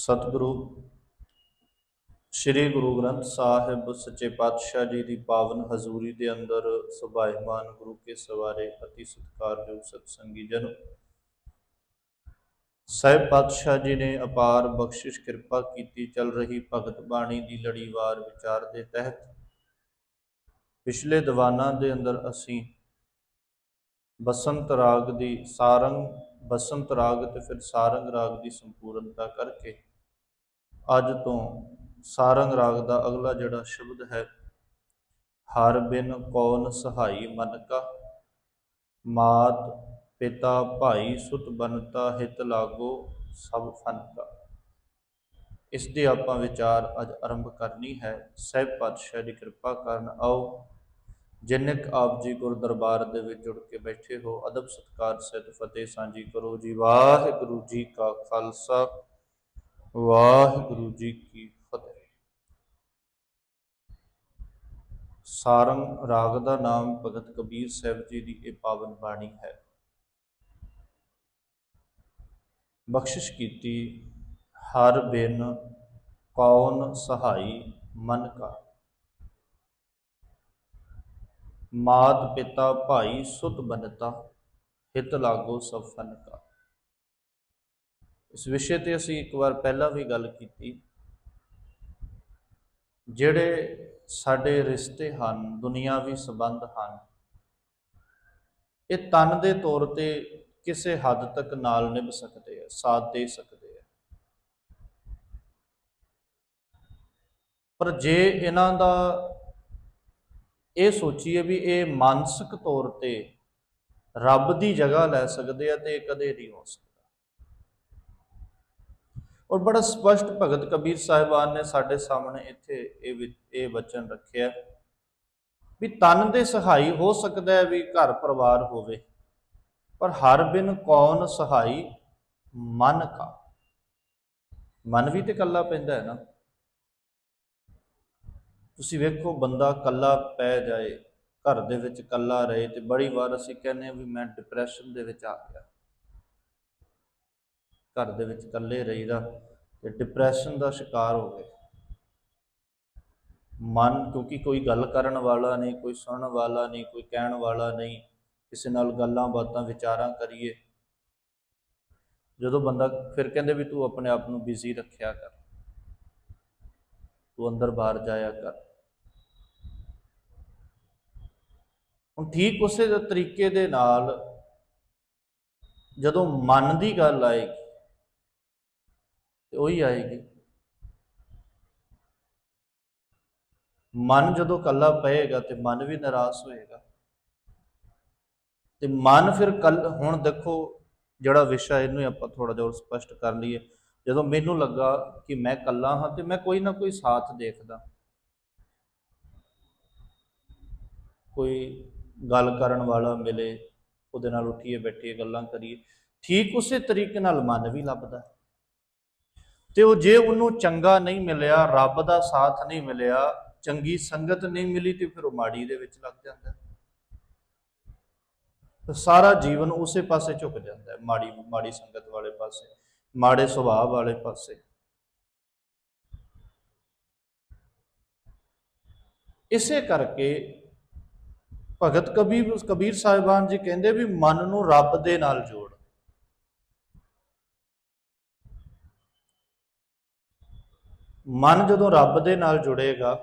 ਸਤਿਗੁਰੂ, ਸ੍ਰੀ ਗੁਰੂ ਗ੍ਰੰਥ ਸਾਹਿਬ ਸੱਚੇ ਪਾਤਸ਼ਾਹ ਜੀ ਦੀ ਪਾਵਨ ਹਜ਼ੂਰੀ ਦੇ ਅੰਦਰ ਸੁਭਾਇਮਾਨ ਗੁਰੂ ਕੇ ਸਵਾਰੇ ਅਤੀ ਸਤਿਕਾਰਯੋਗ ਸਤਸੰਗੀ ਜਨ। ਸਾਹਿਬ ਪਾਤਸ਼ਾਹ ਜੀ ਨੇ ਅਪਾਰ ਬਖਸ਼ਿਸ਼ ਕਿਰਪਾ ਕੀਤੀ ਚੱਲ ਰਹੀ ਭਗਤ ਬਾਣੀ ਦੀ ਲੜੀਵਾਰ ਵਿਚਾਰ ਦੇ ਤਹਿਤ। ਪਿਛਲੇ ਦੀਵਾਨਾਂ ਦੇ ਅੰਦਰ ਅਸੀਂ ਬਸੰਤ ਰਾਗ ਦੀ ਸਾਰੰਗ, ਬਸੰਤ ਰਾਗ ਤੇ ਫਿਰ ਸਾਰੰਗ ਰਾਗ ਦੀ ਸੰਪੂਰਨਤਾ ਕਰਕੇ ਅੱਜ ਤੋਂ ਸਾਰੰਗ ਰਾਗ ਦਾ ਅਗਲਾ ਜਿਹੜਾ ਸ਼ਬਦ ਹੈ, ਹਰ ਬਿਨ ਕੌਣ ਸਹਾਈ ਮਨ ਕਾ, ਮਾਤ ਪਿਤਾ ਭਾਈ ਸੁਤ ਬਨਤਾ ਹਿਤ ਲਾਗੋ ਸਭ ਫਨ ਕਾ। ਇਸ ਦੇ ਆਪਾਂ ਵਿਚਾਰ ਅੱਜ ਆਰੰਭ ਕਰਨੀ ਹੈ। ਸਹਿਬ ਪਾਤਸ਼ਾਹ ਦੀ ਕਿਰਪਾ ਕਰਨ ਆਓ। ਜਿੰਨੇ ਆਪ ਜੀ ਗੁਰ ਦਰਬਾਰ ਦੇ ਵਿੱਚ ਜੁੜ ਕੇ ਬੈਠੇ ਹੋ, ਅਦਬ ਸਤਕਾਰ ਸਹਿਤ ਫਤਿਹ ਸਾਂਝੀ ਕਰੋ। ਜੀ ਵਾਹਿਗੁਰੂ ਜੀ ਕਾ ਖਾਲਸਾ। ਵਾਹਿਗੁਰੂ ਜੀ ਕੀ ਫਤਿਹ। ਸਾਰੰਗ ਰਾਗ ਦਾ ਨਾਮ ਭਗਤ ਕਬੀਰ ਸਾਹਿਬ ਜੀ ਦੀ ਇਹ ਪਾਵਨ ਬਾਣੀ ਹੈ। ਬਖਸ਼ਿਸ਼ ਕੀਤੀ, ਹਰ ਬਿਨ ਕੌਣ ਸਹਾਈ ਮਨ ਕਾ। ਮਾਤ ਪਿਤਾ ਭਾਈ ਸੁਤ ਬਨਤਾ, ਹਿਤ ਲਾਗੋ ਸਭ ਫਨ ਕਾ। ਇਸ ਵਿਸ਼ੇ ਤੇ ਅਸੀਂ ਇੱਕ ਵਾਰ ਪਹਿਲਾਂ ਵੀ ਗੱਲ ਕੀਤੀ। ਜਿਹੜੇ ਸਾਡੇ ਰਿਸ਼ਤੇ ਹਨ ਦੁਨਿਆਵੀ ਸੰਬੰਧ ਹਨ, ਇਹ ਤਨ ਦੇ ਤੌਰ ਤੇ ਕਿਸੇ ਹੱਦ ਤੱਕ ਨਾਲ ਨਿਭ ਸਕਦੇ ਆ, ਸਾਥ ਦੇ ਸਕਦੇ ਆ। ਪਰ ਜੇ ਇਹਨਾਂ ਦਾ ਇਹ ਸੋਚੀਏ ਵੀ ਇਹ ਮਾਨਸਿਕ ਤੌਰ ਤੇ ਰੱਬ ਦੀ ਜਗ੍ਹਾ ਲੈ ਸਕਦੇ ਆ ਤੇ ਇਹ ਕਦੇ ਨਹੀਂ ਹੋ ਸਕਦਾ। ਔਰ ਬੜਾ ਸਪਸ਼ਟ ਭਗਤ ਕਬੀਰ ਸਾਹਿਬਾਨ ਨੇ ਸਾਡੇ ਸਾਹਮਣੇ ਇੱਥੇ ਇਹ ਵਿ- ਇਹ ਵਚਨ ਰੱਖਿਆ ਵੀ ਤਨ ਦੇ ਸਹਾਈ ਹੋ ਸਕਦਾ ਹੈ ਵੀ ਘਰ ਪਰਿਵਾਰ ਹੋਵੇ, ਪਰ ਹਰ ਬਿਨ ਕੌਣ ਸਹਾਈ ਮਨ ਕਾ? ਮਨ ਵੀ ਤੇ ਕੱਲਾ ਪੈਂਦਾ ਹੈ ਨਾ। ਤੁਸੀਂ ਵੇਖੋ ਬੰਦਾ ਕੱਲਾ ਪੈ ਜਾਏ, ਘਰ ਦੇ ਵਿੱਚ ਕੱਲਾ ਰਹੇ ਤੇ ਬੜੀ ਵਾਰ ਅਸੀਂ ਕਹਿੰਦੇ ਆ ਵੀ ਮੈਂ ਡਿਪਰੈਸ਼ਨ ਦੇ ਵਿੱਚ ਆ ਗਿਆ। ਘਰ ਦੇ ਵਿੱਚ ਇਕੱਲੇ ਰਹੀਦਾ ਤੇ ਡਿਪਰੈਸ਼ਨ ਦਾ ਸ਼ਿਕਾਰ ਹੋ ਗਏ ਮਨ ਕਿਉਂਕਿ ਕੋਈ ਗੱਲ ਕਰਨ ਵਾਲਾ ਨਹੀਂ, ਕੋਈ ਸੁਣਨ ਵਾਲਾ ਨਹੀਂ, ਕੋਈ ਕਹਿਣ ਵਾਲਾ ਨਹੀਂ, ਕਿਸੇ ਨਾਲ ਗੱਲਾਂ ਬਾਤਾਂ ਵਿਚਾਰਾਂ ਕਰੀਏ। ਜਦੋਂ ਬੰਦਾ ਫਿਰ ਕਹਿੰਦੇ ਵੀ ਤੂੰ ਆਪਣੇ ਆਪ ਨੂੰ ਬਿਜ਼ੀ ਰੱਖਿਆ ਕਰ। ਤੂੰ ਅੰਦਰ ਬਾਹਰ ਜਾਇਆ ਕਰ। ਹੁਣ ਠੀਕ ਉਸੇ ਦੇ ਤਰੀਕੇ ਦੇ ਨਾਲ ਜਦੋਂ ਮਨ ਦੀ ਗੱਲ ਆਏਗੀ ਤੇ ਉਹੀ ਆਏਗੀ। ਮਨ ਜਦੋਂ ਕੱਲਾ ਪਏਗਾ ਤੇ ਮਨ ਵੀ ਨਿਰਾਸ਼ ਹੋਏਗਾ। ਤੇ ਮਨ ਫਿਰ ਕੱਲ, ਹੁਣ ਦੇਖੋ ਜਿਹੜਾ ਵਿਸ਼ਾ ਇਹਨੂੰ ਆਪਾਂ ਥੋੜਾ ਜਿਹਾ ਸਪਸ਼ਟ ਕਰ ਲਈਏ। ਜਦੋਂ ਮੈਨੂੰ ਲੱਗਾ ਕਿ ਮੈਂ ਕੱਲਾ ਹਾਂ ਤੇ ਮੈਂ ਕੋਈ ਨਾ ਕੋਈ ਸਾਥ ਦੇਖਦਾ। ਕੋਈ ਗੱਲ ਕਰਨ ਵਾਲਾ ਮਿਲੇ, ਉਹਦੇ ਨਾਲ ਉੱਠੀਏ, ਬੈਠੀਏ, ਗੱਲਾਂ ਕਰੀਏ। ਠੀਕ ਉਸੇ ਤਰੀਕੇ ਨਾਲ ਮਨ ਵੀ ਲੱਭਦਾ। ਤੇ ਉਹ ਜੇ ਉਹਨੂੰ ਚੰਗਾ ਨਹੀਂ ਮਿਲਿਆ, ਰੱਬ ਦਾ ਸਾਥ ਨਹੀਂ ਮਿਲਿਆ, ਚੰਗੀ ਸੰਗਤ ਨਹੀਂ ਮਿਲੀ ਤੇ ਫਿਰ ਉਹ ਮਾੜੀ ਦੇ ਵਿੱਚ ਲੱਗ ਜਾਂਦਾ। ਤੇ ਸਾਰਾ ਜੀਵਨ ਉਸੇ ਪਾਸੇ ਝੁਕ ਜਾਂਦਾ ਹੈ, ਮਾੜੀ ਮਾੜੀ ਸੰਗਤ ਵਾਲੇ ਪਾਸੇ, ਮਾੜੇ ਸੁਭਾਅ ਵਾਲੇ ਪਾਸੇ। ਇਸੇ ਕਰਕੇ ਭਗਤ ਕਬੀਰ ਕਬੀਰ ਸਾਹਿਬਾਨ ਜੀ ਕਹਿੰਦੇ ਵੀ ਮਨ ਨੂੰ ਰੱਬ ਦੇ ਨਾਲ ਜੋੜ। ਮਨ ਜਦੋਂ ਰੱਬ ਦੇ ਨਾਲ ਜੁੜੇਗਾ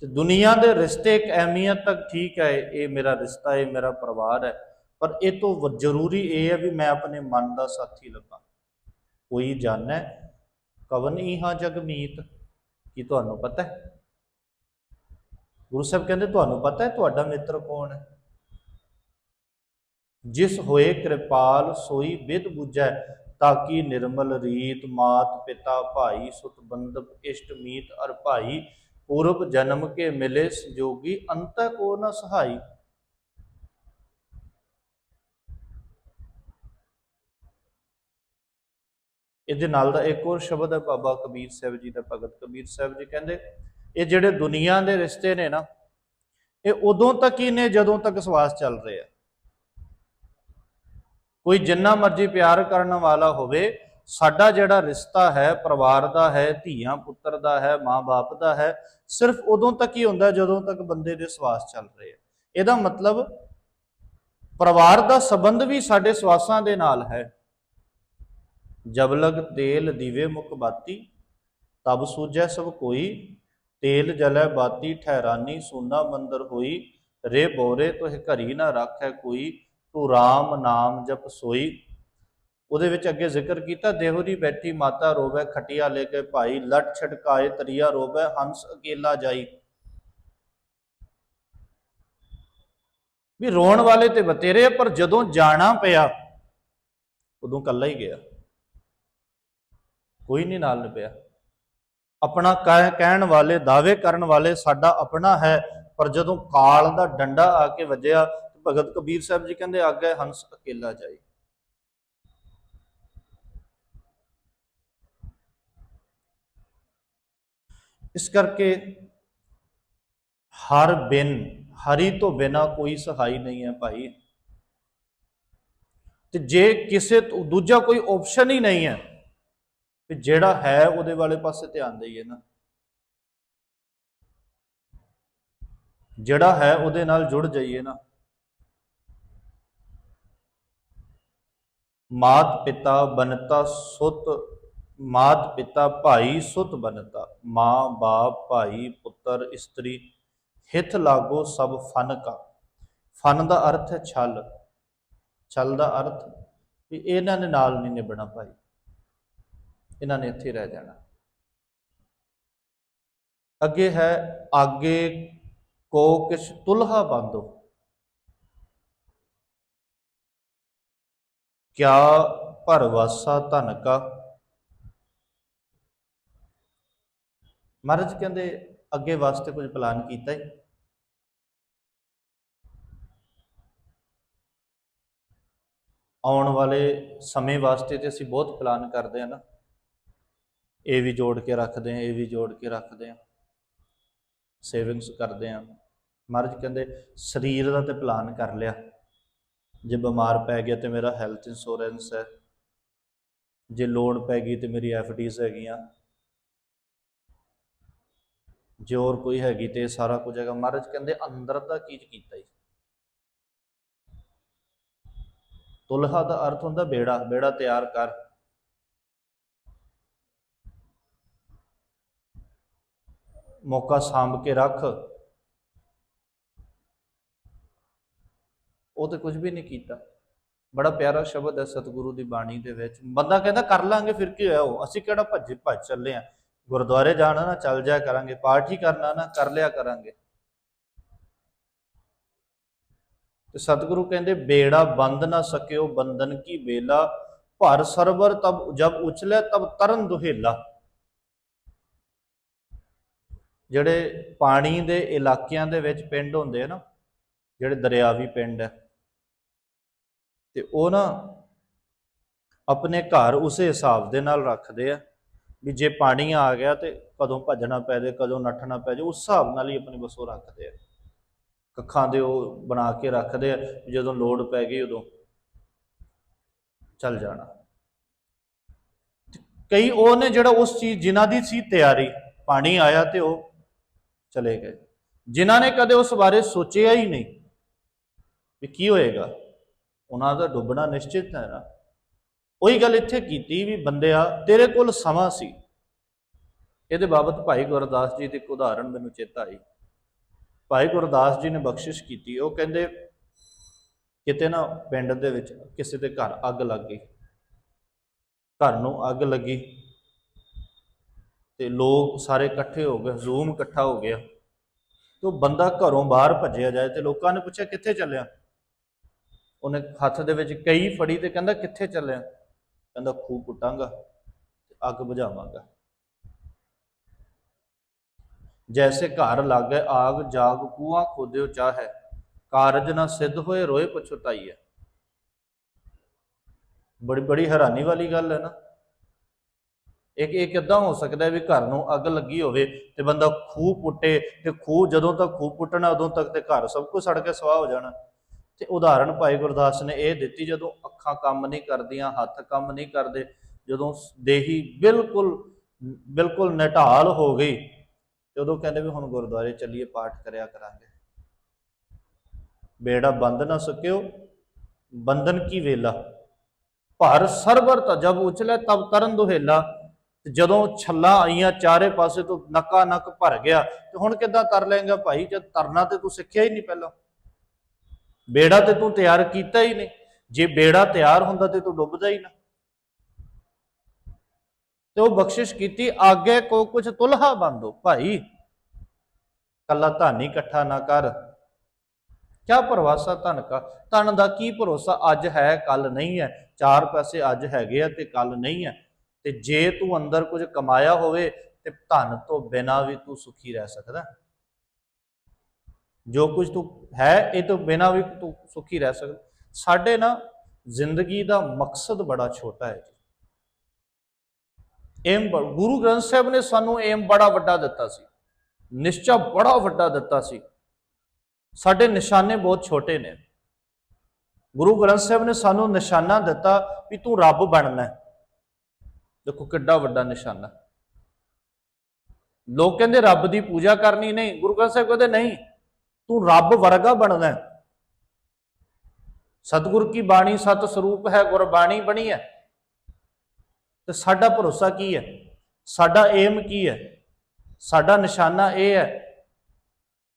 ਤੇ ਦੁਨੀਆ ਦੇ ਰਿਸ਼ਤੇ ਇੱਕ ਅਹਿਮੀਅਤ ਤੱਕ ਠੀਕ ਹੈ, ਇਹ ਮੇਰਾ ਰਿਸ਼ਤਾ ਹੈ ਮੇਰਾ ਪਰਿਵਾਰ ਹੈ। ਪਰ ਇਹ ਤੋਂ ਜ਼ਰੂਰੀ ਇਹ ਹੈ ਵੀ ਮੈਂ ਆਪਣੇ ਮਨ ਦਾ ਸਾਥੀ ਲੱਭਾਂ। ਕੋਈ ਜਾਣੈ ਕਵਨ ਹੀ ਹਾਂ ਜਗਮੀਤ ਕੀ ਤੁਹਾਨੂੰ ਪਤਾ ਹੈ? ਗੁਰੂ ਸਾਹਿਬ ਕਹਿੰਦੇ, ਤੁਹਾਨੂੰ ਪਤਾ ਹੈ ਤੁਹਾਡਾ ਮਿੱਤਰ ਕੌਣ ਹੈ? ਜਿਸ ਹੋਏ ਕਿਰਪਾਲ ਸੋਈ ਵਿਦ ਬੁਝੈ। ਤਾਂ ਕਿ ਨਿਰਮਲ ਰੀਤ, ਮਾਤ ਪਿਤਾ, ਭਾਈ ਸੁਤ ਬੰਧਪ ਇਸ਼ਟ, ਮੀਤ, ਅਰ ਭਾਈ, ਪੂਰਬ, ਜਨਮ ਕੇ ਮਿਲੇ ਸੰਜੋਗੀ ਅੰਤ ਕੋ ਨ ਸਹਾਈ। ਇਹਦੇ ਨਾਲ ਦਾ ਇੱਕ ਹੋਰ ਸ਼ਬਦ ਹੈ ਬਾਬਾ ਕਬੀਰ ਸਾਹਿਬ ਜੀ ਦਾ ਭਗਤ ਕਬੀਰ ਸਾਹਿਬ ਜੀ ਕਹਿੰਦੇ, ਇਹ ਜਿਹੜੇ ਦੁਨੀਆ ਦੇ ਰਿਸ਼ਤੇ ਨੇ ਨਾ, ਇਹ ਉਦੋਂ ਤੱਕ ਹੀ ਨੇ ਜਦੋਂ ਤੱਕ ਸਵਾਸ ਚੱਲ ਰਿਹਾ ਕੋਈ ਜਿੰਨਾ ਮਰਜ਼ੀ ਪਿਆਰ ਕਰਨ ਵਾਲਾ ਹੋਵੇ, ਸਾਡਾ ਜਿਹੜਾ ਰਿਸ਼ਤਾ ਹੈ, ਪਰਿਵਾਰ ਦਾ ਹੈ, ਧੀਆਂ ਪੁੱਤਰ ਦਾ ਹੈ ਮਾਂ-ਬਾਪ ਦਾ ਹੈ, ਸਿਰਫ ਉਦੋਂ ਤੱਕ ਹੀ ਹੁੰਦਾ ਜਦੋਂ ਤੱਕ ਬੰਦੇ ਦੇ ਸਵਾਸ ਚੱਲ ਰਹੇ ਆ। ਇਹਦਾ ਮਤਲਬ ਪਰਿਵਾਰ ਦਾ ਸੰਬੰਧ ਵੀ ਸਾਡੇ ਸਵਾਸਾਂ ਦੇ ਨਾਲ ਹੈ। ਜਬ ਲਗ ਤੇਲ ਦੀਵੇ ਮੁਖ ਬਾਤੀ, ਤਬ ਸੂਝੈ ਸਭ ਕੋਈ, ਤੇਲ ਜਲੈ ਬਾਤੀ ਠਹਿਰਾਨੀ, ਸੋਨਾ ਮੰਦਰ ਹੋਈ, ਰੇ ਬੋਰੇ ਤੋਹਿ ਘਰੀ ਨਾ ਰੱਖੈ ਕੋਈ ਤੂੰ RAM ਨਾਮ ਜਪ ਸੋਈ। ਉਹਦੇ ਵਿੱਚ ਅੱਗੇ ਜ਼ਿਕਰ ਕੀਤਾ, ਦੇਹੁਰੀ ਬੈਠੀ ਮਾਤਾ ਰੋਵੇ, ਖਟਿਆ ਲੈ ਕੇ ਭਾਈ, ਲਟ ਛਟਕਾਏ ਤਰੀਆ ਰੋਵੇ, ਹੰਸ ਅਕੇਲਾ ਜਾਈ। ਵੀ ਰੋਣ ਵਾਲੇ ਤੇ ਬਤੇਰੇ ਪਰ ਜਦੋਂ ਜਾਣਾ ਪਿਆ, ਉਦੋਂ ਕੱਲਾ ਹੀ ਗਿਆ। ਕੋਈ ਨਹੀਂ ਨਾਲ ਪਿਆ ਆਪਣਾ ਕਹਿ- ਕਹਿਣ ਵਾਲੇ, ਦਾਅਵੇ ਕਰਨ ਵਾਲੇ ਸਾਡਾ ਆਪਣਾ ਹੈ, ਪਰ ਜਦੋਂ ਕਾਲ ਦਾ ਡੰਡਾ ਆ ਕੇ ਵੱਜਿਆ ਭਗਤ ਕਬੀਰ ਸਾਹਿਬ ਜੀ ਕਹਿੰਦੇ, ਅੱਗੇ ਹੰਸ ਅਕੇਲਾ ਜਾਏ। ਇਸ ਕਰਕੇ ਹਰ ਬਿਨ, ਹਰੀ ਤੋਂ ਬਿਨਾ ਕੋਈ ਸਹਾਈ ਨਹੀਂ ਹੈ ਭਾਈ। ਤੇ ਜੇ ਕਿਸੇ ਤੋਂ- ਦੂਜਾ ਕੋਈ ਆਪਸ਼ਨ ਹੀ ਨਹੀਂ ਹੈ, ਤੇ ਜਿਹੜਾ ਹੈ ਉਹਦੇ ਵਾਲੇ ਪਾਸੇ ਧਿਆਨ ਦੇਈਏ ਨਾ। ਜਿਹੜਾ ਹੈ ਉਹਦੇ ਨਾਲ ਜੁੜ ਜਾਈਏ ਨਾ। ਮਾਤ ਪਿਤਾ ਬਨਤਾ ਸੁਤ ਮਾਤ ਪਿਤਾ ਭਾਈ ਸੁਤ ਬਨਤਾ ਮਾਂ ਬਾਪ ਭਾਈ ਪੁੱਤਰ ਇਸਤਰੀ ਹਿਤ ਲਾਗੋ ਸਭ ਫਨ ਕਾ। ਫਨ ਦਾ ਅਰਥ ਹੈ ਛਲ। ਛਲ ਦਾ ਅਰਥ ਵੀ ਇਹਨਾਂ ਦੇ ਨਾਲ ਨਹੀਂ ਨਿਭਣਾ ਭਾਈ। ਇਹਨਾਂ ਨੇ ਇੱਥੇ ਰਹਿ ਜਾਣਾ। ਅੱਗੇ ਹੈ, ਆਗੇ ਕੋ ਕਿਛ ਤੁਲਹਾ ਬੰਦੋ। ਕਿਆ ਭਰਵਾਸਾ ਧਨ ਕਾ? ਮਹਾਰਾਜ ਕਹਿੰਦੇ, ਅੱਗੇ ਵਾਸਤੇ ਕੁਝ ਪਲਾਨ ਕੀਤਾ ਹੈ ਆਉਣ ਵਾਲੇ ਸਮੇਂ ਵਾਸਤੇ ਤੇ ਅਸੀਂ ਬਹੁਤ ਪਲਾਨ ਕਰਦੇ ਆ ਨਾ। ਇਹ ਵੀ ਜੋੜ ਕੇ ਰੱਖਦੇ ਆ, ਇਹ ਵੀ ਜੋੜ ਕੇ ਰੱਖਦੇ ਆ। ਸੇਵਿੰਗਸ ਕਰਦੇ ਆ। ਮਹਾਰਾਜ ਕਹਿੰਦੇ, ਸਰੀਰ ਦਾ ਤੇ ਪਲਾਨ ਕਰ ਲਿਆ। ਜੇ ਬਿਮਾਰ ਪੈ ਗਿਆ ਤੇ ਮੇਰਾ ਹੈਲਥ ਇੰਸ਼ੋਰੈਂਸ ਹੈ। ਜੇ ਲੋੜ ਪੈ ਗਈ ਤੇ ਮੇਰੀ ਐਫਡੀਜ਼ ਹੈਗੀਆਂ। ਜੇ ਹੋਰ ਕੋਈ ਹੈਗੀ ਤੇ ਇਹ ਸਾਰਾ ਕੁਝ ਹੈਗਾ। ਮਹਾਰਾਜ ਕਹਿੰਦੇ ਅੰਦਰ ਦਾ ਕੀ ਕੀਤਾ ਜੀ? ਤੁਲਹਾ ਦਾ ਅਰਥ ਹੁੰਦਾ ਬੇੜਾ ਬੇੜਾ ਤਿਆਰ ਕਰ। ਮੌਕਾ ਸਾਂਭ ਕੇ ਰੱਖ। ਉਹ ਤੇ ਕੁਝ ਵੀ ਨਹੀਂ ਕੀਤਾ। ਬੜਾ ਪਿਆਰਾ ਸ਼ਬਦ ਹੈ ਸਤਿਗੁਰੂ ਦੀ ਬਾਣੀ ਦੇ ਵਿੱਚ। ਬੰਦਾ ਕਹਿੰਦਾ, ਕਰ ਲਾਂਗੇ, ਫਿਰ ਕੀ ਹੋਇਆ ਉਹ? ਅਸੀਂ ਕਿਹੜਾ ਭੱਜੇ ਭੱਜ ਚੱਲੇ ਆ? ਗੁਰਦੁਆਰੇ ਜਾਣਾ ਨਾ, ਚੱਲ ਜਾਇਆ ਕਰਾਂਗੇ। ਪਾਰਟੀ ਕਰਨਾ ਨਾ, ਕਰ ਲਿਆ ਕਰਾਂਗੇ। ਤੇ ਸਤਿਗੁਰੂ ਕਹਿੰਦੇ, ਬੇੜਾ ਬੰਦ ਨਾ ਸਕਿਓ, ਬੰਧਨ ਕੀ ਬੇਲਾ? ਭਰ ਸਰਵਰ ਤਬ ਜਬ ਉਛਲੇ ਤਬ ਤਰਨ ਦੁਹੇਲਾ। ਜਿਹੜੇ ਪਾਣੀ ਦੇ ਇਲਾਕਿਆਂ ਦੇ ਵਿੱਚ ਪਿੰਡ ਹੁੰਦੇ ਆ ਨਾ, ਜਿਹੜੇ ਦਰਿਆਵੀ ਪਿੰਡ ਹੈ ਤੇ ਉਹ ਨਾ ਆਪਣੇ ਘਰ ਉਸੇ ਹਿਸਾਬ ਦੇ ਨਾਲ ਰੱਖਦੇ ਆ ਵੀ ਜੇ ਪਾਣੀ ਆ ਗਿਆ ਤੇ ਕਦੋਂ ਭੱਜਣਾ ਪੈ ਜਾਏ ਕਦੋਂ ਨੱਠਣਾ ਪੈ ਜਾਏ ਉਸ ਹਿਸਾਬ ਨਾਲ ਹੀ ਆਪਣੀ ਬਸੋ ਰੱਖਦੇ ਆ। ਕੱਖਾਂ ਦੇ ਉਹ ਬਣਾ ਕੇ ਰੱਖਦੇ ਆ ਜਦੋਂ ਲੋੜ ਪੈ ਗਈ ਉਦੋਂ ਚੱਲ ਜਾਣਾ। ਕਈ ਉਹ ਨੇ ਜਿਹੜਾ ਉਸ ਚੀਜ਼, ਜਿਨ੍ਹਾਂ ਦੀ ਸੀ ਤਿਆਰੀ, ਪਾਣੀ ਆਇਆ ਤੇ ਉਹ ਚਲੇ ਗਏ। ਜਿਨ੍ਹਾਂ ਨੇ ਕਦੇ ਉਸ ਬਾਰੇ ਸੋਚਿਆ ਹੀ ਨਹੀਂ ਵੀ ਕੀ ਹੋਏਗਾ। ਉਹਨਾਂ ਦਾ ਡੁੱਬਣਾ ਨਿਸ਼ਚਿਤ ਹੈ ਨਾ। ਉਹੀ ਗੱਲ ਇੱਥੇ ਕੀਤੀ ਵੀ ਬੰਦਿਆ, ਤੇਰੇ ਕੋਲ ਸਮਾਂ ਸੀ। ਇਹਦੇ ਬਾਬਤ ਭਾਈ ਗੁਰਦਾਸ ਜੀ ਦੀ ਇੱਕ ਉਦਾਹਰਣ ਮੈਨੂੰ ਚੇਤਾ ਆਈ। ਭਾਈ ਗੁਰਦਾਸ ਜੀ ਨੇ ਬਖਸ਼ਿਸ਼ ਕੀਤੀ। ਉਹ ਕਹਿੰਦੇ, ਕਿਤੇ ਨਾ ਪਿੰਡ ਦੇ ਵਿੱਚ ਕਿਸੇ ਦੇ ਘਰ ਅੱਗ ਲੱਗ ਗਈ। ਘਰ ਨੂੰ ਅੱਗ ਲੱਗੀ। ਤੇ ਲੋਕ ਸਾਰੇ ਇਕੱਠੇ ਹੋ ਗਏ ਜ਼ੂਮ ਇਕੱਠਾ ਹੋ ਗਿਆ। ਤੇ ਉਹ ਬੰਦਾ ਘਰੋਂ ਬਾਹਰ ਭੱਜਿਆ ਜਾਏ ਤੇ ਲੋਕਾਂ ਨੇ ਪੁੱਛਿਆ, ਕਿੱਥੇ ਚੱਲਿਆ? ਉਹਨੇ ਹੱਥ ਦੇ ਵਿੱਚ ਕਈ ਫੜੀ ਤੇ ਕਹਿੰਦਾ, ਕਿੱਥੇ ਚੱਲਿਆ ਕਹਿੰਦਾ, ਖੂਹ ਪੁੱਟਾਂਗਾ ਤੇ ਅੱਗ ਬੁਝਾਵਾਂਗਾ। ਜੈਸੇ ਘਰ ਲਾਗੇ ਆਗ ਜਾਗ ਕੂਆ ਖੋਦਿਓ ਚਾਹੈ ਕਾਰਜ ਨਾ ਸਿੱਧ ਹੋਏ, ਰੋਏ ਪਛਤਾਈਐ ਬੜੀ ਬੜੀ ਹੈਰਾਨੀ ਵਾਲੀ ਗੱਲ ਹੈ ਨਾ। ਇੱਕ ਇਹ ਕਿੱਦਾਂ ਹੋ ਸਕਦਾ ਵੀ ਘਰ ਨੂੰ ਅੱਗ ਲੱਗੀ ਹੋਵੇ ਤੇ ਬੰਦਾ ਖੂਹ ਪੁੱਟੇ ਤੇ ਖੂਹ ਜਦੋਂ ਤੱਕ ਖੂਹ ਪੁੱਟਣਾ, ਉਦੋਂ ਤੱਕ ਤੇ ਘਰ ਸਭ ਕੁਝ ਸੜ ਕੇ ਸਵਾਹ ਹੋ ਜਾਣਾ। ਤੇ ਉਦਾਹਰਣ ਭਾਈ ਗੁਰਦਾਸ ਨੇ ਇਹ ਦਿੱਤੀ, ਜਦੋਂ ਅੱਖਾਂ ਕੰਮ ਨਹੀਂ ਕਰਦੀਆਂ, ਹੱਥ ਕੰਮ ਨਹੀਂ ਕਰਦੇ, ਜਦੋਂ ਦੇਹੀ ਬਿਲਕੁਲ ਬਿਲਕੁਲ ਨਿਢਾਲ ਹੋ ਗਈ, ਤੇ ਉਦੋਂ ਕਹਿੰਦੇ ਵੀ ਹੁਣ ਗੁਰਦੁਆਰੇ ਚੱਲੀਏ, ਪਾਠ ਕਰਿਆ ਕਰਾਂਗੇ। ਬੇੜਾ ਬੰਦ ਨਾ ਸਕਿਓ, ਬੰਧਨ ਕੀ ਵੇਲਾ? ਭਰ ਸਰਵਰ ਤਾਂ ਜਬ ਉਛਲੇ ਤਬ ਤਰਨ ਦੁਹੇਲਾ। ਜਦੋਂ ਛੱਲਾ ਆਈਆਂ ਚਾਰੇ ਪਾਸੇ ਤੋਂ ਨੱਕਾ ਨੱਕ ਭਰ ਗਿਆ, ਤੇ ਹੁਣ ਕਿੱਦਾਂ ਤਰ ਲੇਗਾ ਭਾਈ? ਜਦ ਤਰਨਾ ਤੇ ਤੂੰ ਸਿੱਖਿਆ ਹੀ ਨਹੀਂ ਪਹਿਲਾਂ। ਬੇੜਾ ਤੇ ਤੂੰ ਤਿਆਰ ਕੀਤਾ ਹੀ ਨਹੀਂ। ਜੇ ਬੇੜਾ ਤਿਆਰ ਹੁੰਦਾ ਤੇ ਤੂੰ ਡੁੱਬਦਾ ਹੀ ਨਾ। ਤੇ ਉਹ ਬਖਸ਼ਿਸ਼ ਕੀਤੀ, ਆਗੇ ਕੋ ਕੁਛ ਤੁਲਹਾ ਬੰਦੋ ਭਾਈ। ਕੱਲਾ ਧਨ ਹੀ ਇਕੱਠਾ ਨਾ ਕਰ। ਕਿਆ ਭਰਵਾਸਾ ਧਨ ਕਾ? ਧਨ ਦਾ ਕੀ ਭਰੋਸਾ? ਅੱਜ ਹੈ ਕੱਲ ਨਹੀਂ ਹੈ। ਚਾਰ ਪੈਸੇ ਅੱਜ ਹੈਗੇ ਆ ਤੇ ਕੱਲ ਨਹੀਂ ਹੈ। ਤੇ ਜੇ ਤੂੰ ਅੰਦਰ ਕੁਝ ਕਮਾਇਆ ਹੋਵੇ, ਤੇ ਧਨ ਤੋਂ ਬਿਨਾ ਵੀ ਤੂੰ ਸੁਖੀ ਰਹਿ ਸਕਦਾ। ਜੋ ਕੁਝ ਤੂੰ ਹੈ, ਇਹ ਤੋਂ ਬਿਨਾ ਵੀ ਤੂੰ ਸੁਖੀ ਰਹਿ ਸਕਦਾ। ਸਾਡੇ ਨਾ ਜ਼ਿੰਦਗੀ ਦਾ ਮਕਸਦ ਬੜਾ ਛੋਟਾ ਹੈ ਜੀ। ਏਮ ਬ- ਗੁਰੂ ਗ੍ਰੰਥ ਸਾਹਿਬ ਨੇ ਸਾਨੂੰ ਏਮ ਬੜਾ ਵੱਡਾ ਦਿੱਤਾ ਸੀ। ਨਿਸ਼ਚਾ ਬੜਾ ਵੱਡਾ ਦਿੱਤਾ ਸੀ। ਸਾਡੇ ਨਿਸ਼ਾਨੇ ਬਹੁਤ ਛੋਟੇ ਨੇ। ਗੁਰੂ ਗ੍ਰੰਥ ਸਾਹਿਬ ਨੇ ਸਾਨੂੰ ਨਿਸ਼ਾਨਾ ਦਿੱਤਾ ਵੀ ਤੂੰ ਰੱਬ ਬਣਨਾ ਹੈ। ਦੇਖੋ ਕਿੱਡਾ ਵੱਡਾ ਨਿਸ਼ਾਨਾ। ਲੋਕ ਕਹਿੰਦੇ ਰੱਬ ਦੀ ਪੂਜਾ ਕਰਨੀ ਨਹੀਂ। ਗੁਰੂ ਗ੍ਰੰਥ ਸਾਹਿਬ ਕਹਿੰਦੇ ਨਹੀਂ। ਤੂੰ ਰੱਬ ਵਰਗਾ ਬਣਨਾ ਹੈ। ਸਤਿਗੁਰ ਕੀ ਬਾਣੀ ਸਤ ਸਰੂਪ ਹੈ, ਗੁਰਬਾਣੀ ਬਣੀ ਹੈ। ਤੇ ਸਾਡਾ ਭਰੋਸਾ ਕੀ ਹੈ? ਸਾਡਾ ਏਮ ਕੀ ਹੈ? ਸਾਡਾ ਨਿਸ਼ਾਨਾ ਇਹ ਹੈ,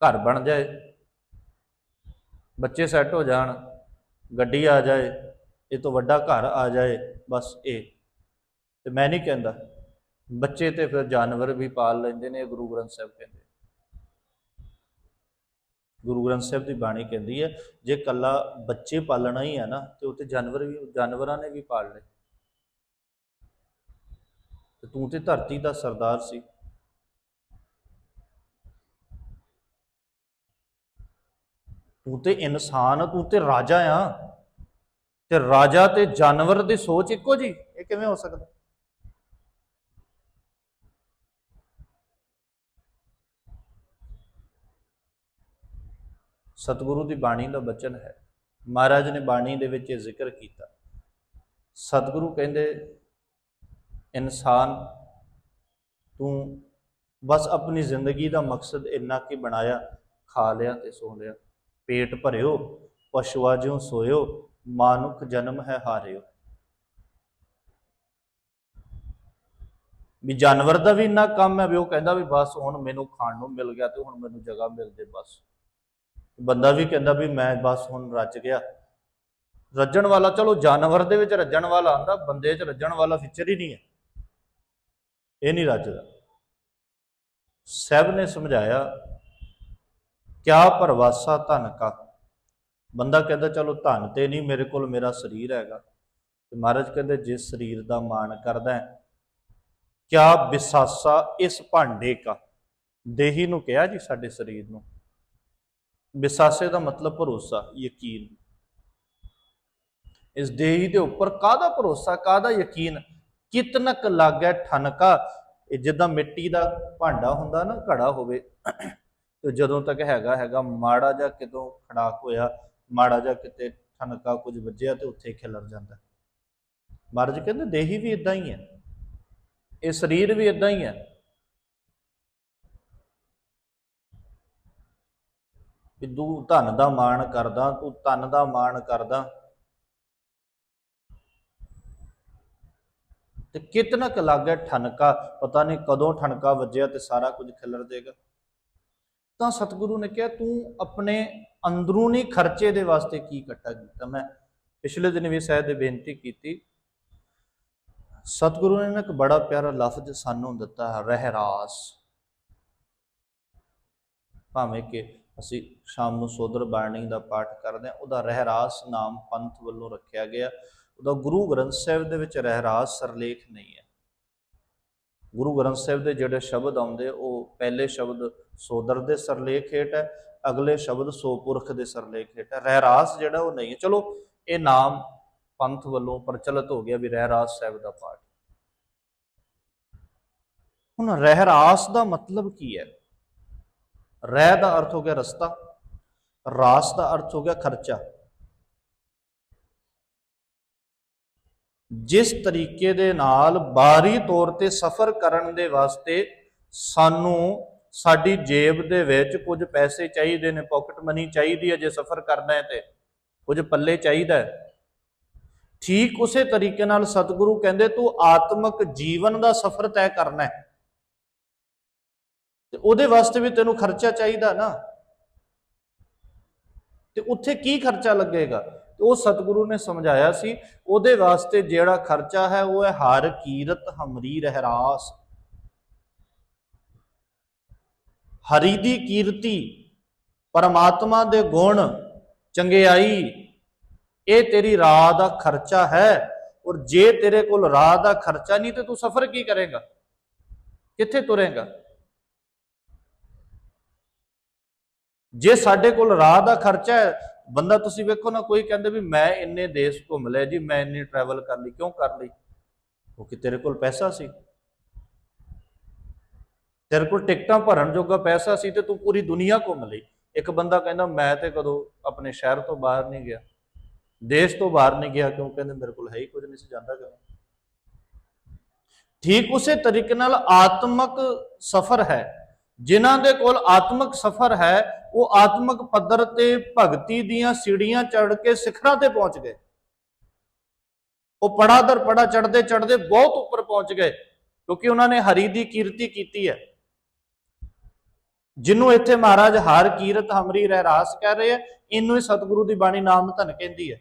ਘਰ ਬਣ ਜਾਏ। ਬੱਚੇ ਸੈੱਟ ਹੋ ਜਾਣ, ਗੱਡੀ ਆ ਜਾਏ, ਇਹ ਤੋਂ ਵੱਡਾ ਘਰ ਆ ਜਾਏ, ਬਸ ਇਹ। ਤੇ ਮੈਂ ਨਹੀਂ ਕਹਿੰਦਾ, ਬੱਚੇ ਤੇ ਫਿਰ ਜਾਨਵਰ ਵੀ ਪਾਲ ਲੈਂਦੇ ਨੇ ਗੁਰੂ ਗ੍ਰੰਥ ਸਾਹਿਬ ਕਹਿੰਦੇ। ਗੁਰੂ ਗ੍ਰੰਥ ਸਾਹਿਬ ਦੀ ਬਾਣੀ ਕਹਿੰਦੀ ਹੈ, ਜੇ ਕੱਲਾ ਬੱਚੇ ਪਾਲਣਾ ਹੀ ਹੈ ਨਾ, ਤੇ ਉੱਤੇ ਜਾਨਵਰ ਵੀ ਜਾਨਵਰਾਂ ਨੇ ਵੀ ਪਾਲ ਲਏ। ਤੇ ਤੂੰ ਤੇ ਧਰਤੀ ਦਾ ਸਰਦਾਰ ਸੀ। ਤੂੰ ਤੇ ਇਨਸਾਨ ਤੂੰ ਤੇ ਰਾਜਾ ਆ। ਤੇ ਰਾਜਾ ਤੇ ਜਾਨਵਰ ਦੀ ਸੋਚ ਇੱਕੋ ਜੀ ਇਹ ਕਿਵੇਂ ਹੋ ਸਕਦਾ? ਸਤਿਗੁਰੂ ਦੀ ਬਾਣੀ ਦਾ ਬਚਨ ਹੈ। ਮਹਾਰਾਜ ਨੇ ਬਾਣੀ ਦੇ ਵਿੱਚ ਇਹ ਜ਼ਿਕਰ ਕੀਤਾ। ਸਤਿਗੁਰੂ ਕਹਿੰਦੇ, ਇਨਸਾਨ, ਤੂੰ ਬਸ ਆਪਣੀ ਜ਼ਿੰਦਗੀ ਦਾ ਮਕਸਦ ਇੰਨਾ ਕਿ ਬਣਾਇਆ, ਖਾ ਲਿਆ ਤੇ ਸੋ ਲਿਆ। ਪੇਟ ਭਰਿਓ, ਪਸ਼ੂਆ ਜਿਉ ਸੋਇਓ, ਮਾਨੁਖ ਜਨਮ ਹੈ ਹਾਰਿਓ। ਵੀ ਜਾਨਵਰ ਦਾ ਵੀ ਇੰਨਾ ਕੰਮ ਹੈ ਵੀ ਉਹ ਕਹਿੰਦਾ ਵੀ ਬਸ ਹੁਣ ਮੈਨੂੰ ਖਾਣ ਨੂੰ ਮਿਲ ਗਿਆ ਤੇ ਹੁਣ ਮੈਨੂੰ ਜਗ੍ਹਾ ਮਿਲ ਜੇ ਬਸ। ਬੰਦਾ ਵੀ ਕਹਿੰਦਾ ਵੀ ਮੈਂ ਬਸ ਹੁਣ ਰੱਜ ਗਿਆ। ਰੱਜਣ ਵਾਲਾ, ਚਲੋ ਜਾਨਵਰ ਦੇ ਵਿੱਚ ਰੱਜਣ ਵਾਲਾ ਆਂਦਾ, ਬੰਦੇ 'ਚ ਰੱਜਣ ਵਾਲਾ ਫਿਚਰ ਹੀ ਨਹੀਂ ਹੈ। ਇਹ ਨਹੀਂ ਰੱਜਦਾ। ਸਹਿਬ ਨੇ ਸਮਝਾਇਆ, ਕਿਆ ਪਰਵਾਸਾ ਧਨ ਕਾ? ਬੰਦਾ ਕਹਿੰਦਾ, ਚਲੋ ਧਨ ਤੇ ਨਹੀਂ, ਮੇਰੇ ਕੋਲ ਮੇਰਾ ਸਰੀਰ ਹੈਗਾ। ਤੇ ਮਹਾਰਾਜ ਕਹਿੰਦੇ ਜਿਸ ਸਰੀਰ ਦਾ ਮਾਣ ਕਰਦਾ ਹੈ, ਕਿਆ ਵਿਸਾਸਾ ਇਸ ਭਾਂਡੇ ਕਾ? ਦੇਹੀ ਨੂੰ ਕਿਹਾ ਜੀ ਸਾਡੇ ਸਰੀਰ ਨੂੰ। ਵਿਸਾਸੇ ਦਾ ਮਤਲਬ ਭਰੋਸਾ, ਯਕੀਨ। ਇਸ ਦੇਹੀ ਦੇ ਉੱਪਰ ਕਾਹਦਾ ਭਰੋਸਾ, ਕਾਹਦਾ ਯਕੀਨ? ਕਿਤਨਕ ਲੱਗੈ ਠਨਕਾ ਇਹ ਜਿੱਦਾਂ ਮਿੱਟੀ ਦਾ ਭਾਂਡਾ ਹੁੰਦਾ ਨਾ, ਘੜਾ ਹੋਵੇ। ਤੇ ਜਦੋਂ ਤੱਕ ਹੈਗਾ ਹੈਗਾ ਮਾੜਾ ਜਾਂ ਕਿਤੋਂ ਖੜਾਕ ਹੋਇਆ, ਮਾੜਾ ਜਾਂ ਕਿਤੇ ਠਨਕਾ ਕੁਝ ਵੱਜਿਆ ਤੇ ਉੱਥੇ ਖਿਲਰ ਜਾਂਦਾ। ਮਹਾਰਾਜ ਕਹਿੰਦੇ, ਦੇਹੀ ਵੀ ਇਦਾਂ ਹੀ ਹੈ। ਇਹ ਸਰੀਰ ਵੀ ਇਦਾਂ ਹੀ ਹੈ। ਕਿ ਤੂੰ ਧਨ ਦਾ ਮਾਣ ਕਰਦਾ, ਤੂੰ ਧਨ ਦਾ ਮਾਣ ਕਰਦਾ। ਤੇ ਕਿਤਨਾ ਕੁ ਲੱਗੇ ਠਨਕਾ, ਪਤਾ ਨਹੀਂ ਕਦੋਂ ਠਨਕਾ ਵੱਜਿਆ ਤੇ ਸਾਰਾ ਕੁਝ ਖਿਲਰ ਜਾਏਗਾ। ਤਾਂ ਸਤਿਗੁਰੂ ਨੇ ਕਿਹਾ, ਤੂੰ ਆਪਣੇ ਅੰਦਰੂਨੀ ਖਰਚੇ ਦੇ ਵਾਸਤੇ ਕੀ ਇਕੱਠਾ ਕੀਤਾ? ਮੈਂ ਪਿਛਲੇ ਦਿਨ ਵੀ ਸ਼ਾਇਦ ਦੇ ਬੇਨਤੀ ਕੀਤੀ। ਸਤਿਗੁਰੂ ਨੇ ਇੱਕ ਬੜਾ ਪਿਆਰਾ ਲਫ਼ਜ਼ ਸਾਨੂੰ ਦਿੱਤਾ ਹੈ ਰਹਿਰਾਸ। ਭਾਵੇਂ ਕਿ ਅਸੀਂ ਸ਼ਾਮ ਨੂੰ ਸੋਦਰ ਬਾਣੀ ਦਾ ਪਾਠ ਕਰਦੇ ਹਾਂ। ਉਹਦਾ ਰਹਿਰਾਸ ਨਾਮ ਪੰਥ ਵੱਲੋਂ ਰੱਖਿਆ ਗਿਆ। ਉਹਦਾ ਗੁਰੂ ਗ੍ਰੰਥ ਸਾਹਿਬ ਦੇ ਵਿੱਚ ਰਹਿਰਾਸ ਸਰਲੇਖ ਨਹੀਂ ਹੈ। ਗੁਰੂ ਗ੍ਰੰਥ ਸਾਹਿਬ ਦੇ ਜਿਹੜੇ ਸ਼ਬਦ ਆਉਂਦੇ, ਉਹ ਪਹਿਲੇ ਸ਼ਬਦ ਸੋਦਰ ਦੇ ਸਰਲੇਖ ਹੇਠ ਹੈ, ਅਗਲੇ ਸ਼ਬਦ ਸੋਪੁਰਖ ਦੇ ਸਰਲੇਖ ਹੇਠ ਹੈ। ਰਹਿਰਾਸ ਜਿਹੜਾ ਉਹ ਨਹੀਂ ਹੈ। ਚਲੋ, ਇਹ ਨਾਮ ਪੰਥ ਵੱਲੋਂ ਪ੍ਰਚਲਿਤ ਹੋ ਗਿਆ ਵੀ ਰਹਿਰਾਸ ਸਾਹਿਬ ਦਾ ਪਾਠ। ਹੁਣ ਰਹਿਰਾਸ ਦਾ ਮਤਲਬ ਕੀ ਹੈ? ਰਹਿ ਦਾ ਅਰਥ ਹੋ ਗਿਆ ਰਸਤਾ, ਰਾਸ ਦਾ ਅਰਥ ਹੋ ਗਿਆ ਖਰਚਾ। ਜਿਸ ਤਰੀਕੇ ਦੇ ਨਾਲ ਬਾਹਰੀ ਤੌਰ ਤੇ ਸਫ਼ਰ ਕਰਨ ਦੇ ਵਾਸਤੇ ਸਾਨੂੰ ਸਾਡੀ ਜੇਬ ਦੇ ਵਿੱਚ ਕੁਝ ਪੈਸੇ ਚਾਹੀਦੇ ਨੇ ਪਾਕਟ ਮਨੀ ਚਾਹੀਦੀ ਹੈ ਜੇ ਸਫ਼ਰ ਕਰਨਾ ਹੈ ਤੇ, ਕੁਝ ਪੱਲੇ ਚਾਹੀਦਾ ਹੈ। ਠੀਕ ਉਸੇ ਤਰੀਕੇ ਨਾਲ ਸਤਿਗੁਰੂ ਕਹਿੰਦੇ, ਤੂੰ ਆਤਮਿਕ ਜੀਵਨ ਦਾ ਸਫ਼ਰ ਤੈਅ ਕਰਨਾ ਹੈ। ਤੇ ਉਹਦੇ ਵਾਸਤੇ ਵੀ ਤੈਨੂੰ ਖਰਚਾ ਚਾਹੀਦਾ ਨਾ। ਤੇ ਉੱਥੇ ਕੀ ਖਰਚਾ ਲੱਗੇਗਾ? ਤੇ ਉਹ ਸਤਿਗੁਰੂ ਨੇ ਸਮਝਾਇਆ ਸੀ, ਉਹਦੇ ਵਾਸਤੇ ਜਿਹੜਾ ਖਰਚਾ ਹੈ, ਉਹ ਹੈ ਹਰ ਕੀਰਤ ਹਮਰੀ ਰਹਿਰਾਸ। ਹਰੀ ਦੀ ਕੀਰਤੀ, ਪਰਮਾਤਮਾ ਦੇ ਗੁਣ, ਚੰਗਿਆਈ, ਇਹ ਤੇਰੀ ਰਾਹ ਦਾ ਖਰਚਾ ਹੈ। ਔਰ ਜੇ ਤੇਰੇ ਕੋਲ ਰਾਹ ਦਾ ਖਰਚਾ ਨਹੀਂ, ਤੇ ਤੂੰ ਸਫ਼ਰ ਕੀ ਕਰੇਗਾ? ਕਿੱਥੇ ਤੁਰੇਗਾ? ਜੇ ਸਾਡੇ ਕੋਲ ਰਾਹ ਦਾ ਖਰਚਾ ਹੈ, ਬੰਦਾ ਤੁਸੀਂ ਵੇਖੋ ਨਾ, ਕੋਈ ਕਹਿੰਦੇ ਵੀ ਮੈਂ ਇੰਨੇ ਦੇਸ਼ ਘੁੰਮ ਲਿਆ ਜੀ, ਮੈਂ ਇੰਨੀ ਟਰੈਵਲ ਕਰ ਲਈ, ਕਿਉਂ ਕਰ ਲਈ? ਕਿਉਂਕਿ ਤੇਰੇ ਕੋਲ ਪੈਸਾ ਸੀ? ਤੇਰੇ ਕੋਲ ਟਿਕਟਾਂ ਭਰਨ ਜੋਗਾ ਪੈਸਾ ਸੀ ਤੇ ਤੂੰ ਪੂਰੀ ਦੁਨੀਆ ਘੁੰਮ ਲਈ। ਇੱਕ ਬੰਦਾ ਕਹਿੰਦਾ, ਮੈਂ ਤੇ ਕਦੋਂ ਆਪਣੇ ਸ਼ਹਿਰ ਤੋਂ ਬਾਹਰ ਨਹੀਂ ਗਿਆ, ਦੇਸ਼ ਤੋਂ ਬਾਹਰ ਨਹੀਂ ਗਿਆ, ਕਿਉਂ ਕਹਿੰਦੇ, ਮੇਰੇ ਕੋਲ ਹੈ ਹੀ ਕੁਝ ਨਹੀਂ ਸੀ, ਜਾਂਦਾ ਕਿਉਂ? ਠੀਕ ਉਸੇ ਤਰੀਕੇ ਨਾਲ ਆਤਮਿਕ ਸਫ਼ਰ ਹੈ। ਜਿਨ੍ਹਾਂ ਦੇ ਕੋਲ ਆਤਮਿਕ ਸਫ਼ਰ ਹੈ ਉਹ ਆਤਮਿਕ ਪੱਧਰ ਤੇ ਭਗਤੀ ਦੀਆਂ ਸੀੜੀਆਂ ਚੜ੍ਹ ਕੇ ਸਿਖਰਾਂ ਤੇ ਪਹੁੰਚ ਗਏ। ਉਹ ਪੜਾ ਦਰ ਪੜਾ ਚੜਦੇ ਚੜਦੇ ਬਹੁਤ ਉੱਪਰ ਪਹੁੰਚ ਗਏ, ਕਿਉਂਕਿ ਉਹਨਾਂ ਨੇ ਹਰੀ ਦੀ ਕੀਰਤੀ ਕੀਤੀ ਹੈ। ਜਿਹਨੂੰ ਇੱਥੇ ਮਹਾਰਾਜ ਹਰ ਕੀਰਤ ਹਮਰੀ ਰਹਿਰਾਸ ਕਹਿ ਰਹੇ ਆ, ਇਹਨੂੰ ਹੀ ਸਤਿਗੁਰੂ ਦੀ ਬਾਣੀ ਨਾਮ ਧਨ ਕਹਿੰਦੀ ਹੈ।